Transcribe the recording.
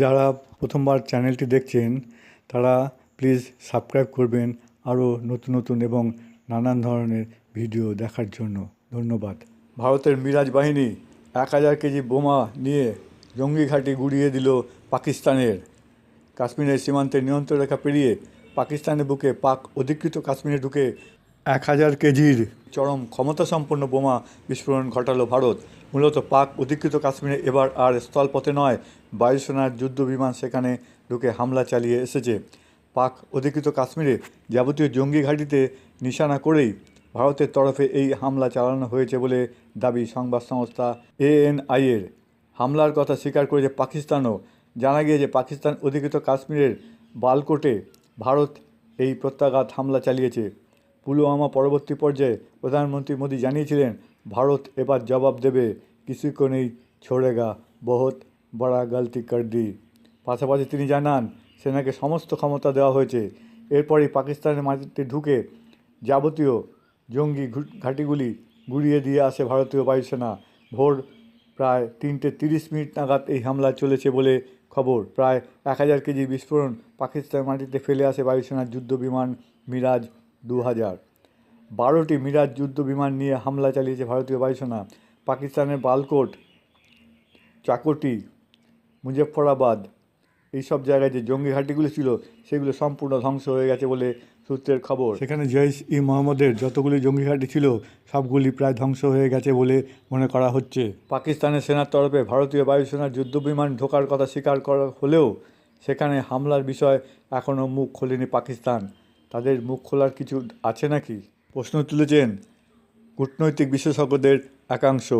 যারা প্রথমবার চ্যানেলটি দেখছেন, তারা প্লিজ সাবস্ক্রাইব করবেন আরও নতুন নতুন এবং নানান ধরনের ভিডিও দেখার জন্য। ধন্যবাদ। ভারতের মিরাজ বাহিনী এক হাজার কেজি বোমা নিয়ে জঙ্গি ঘাঁটি গুড়িয়ে দিল পাকিস্তানের। কাশ্মীরের সীমান্তে নিয়ন্ত্রণ রেখা পেরিয়ে পাকিস্তানের বুকে পাক অধিকৃত কাশ্মীরে ঢুকে এক হাজার কেজির চরম ক্ষমতাসম্পন্ন বোমা বিস্ফোরণ ঘটালো ভারত। মূলত পাক অধিকৃত কাশ্মীরে এবার আর স্থলপথে নয় বায়ুসেনার যুদ্ধ বিমান সেখানে ঢুকে হামলা চালিয়ে এসেছে। পাক অধিকৃত কাশ্মীরে যাবতীয় জঙ্গি ঘাঁটিতে নিশানা করেই ভারতের তরফে এই হামলা চালানো হয়েছে বলে দাবি সংবাদ সংস্থা এএনআইয়ের হামলার কথা স্বীকার করেছে পাকিস্তানও জানা গিয়েছে পাকিস্তান অধিকৃত কাশ্মীরের বালকোটে ভারত এই প্রত্যাঘাত হামলা চালিয়েছে। পুলওয়ামা পরবর্তী পর্যায়ে প্রধানমন্ত্রী মোদী জানিয়েছিলেন, ভারত এবার জবাব দেবে কিসি কো নেই ছোড়েগা, বহুত বড়া গালতি কর দি। পাশাপাশি তিনি জানান, সেনাকে সমস্ত ক্ষমতা দেওয়া হয়েছে। এরপরই পাকিস্তানের মাটিতে ঢুকে যাবতীয় জঙ্গি ঘাঁটিগুলি গুড়িয়ে দিয়ে আসে ভারতীয় বায়ুসেনা। ভোর প্রায় তিনটে তিরিশ মিনিট নাগাদ এই হামলা চলেছে বলে খবর। প্রায় এক হাজার কেজি বিস্ফোরণ পাকিস্তানের মাটিতে ফেলে আসে বায়ুসেনার যুদ্ধ বিমান মিরাজ দু হাজার বারোটি মিরাজ যুদ্ধ বিমান নিয়ে হামলা চালিয়েছে ভারতীয় বায়ুসেনা। পাকিস্তানের বালকোট চাকোটি মুজফ্ফরাবাদ এইসব জায়গায় যে জঙ্গি ঘাঁটিগুলো ছিল সেগুলো সম্পূর্ণ ধ্বংস হয়ে গেছে বলে সূত্রের খবর। সেখানে জৈশ ই মোহাম্মদের যতগুলি জঙ্গি ঘাঁটি ছিল সবগুলি প্রায় ধ্বংস হয়ে গেছে বলে মনে করা হচ্ছে। পাকিস্তানের সেনার তরফে ভারতীয় বায়ুসেনার যুদ্ধ বিমান ঢোকার কথা স্বীকার করা হলেও সেখানে হামলার বিষয় এখনও মুখ খোলেনি পাকিস্তান। তাদের মুখ খোলার কিছু আছে নাকি? প্রশ্ন তুলেছেন কূটনৈতিক বিশেষজ্ঞদের একাংশ।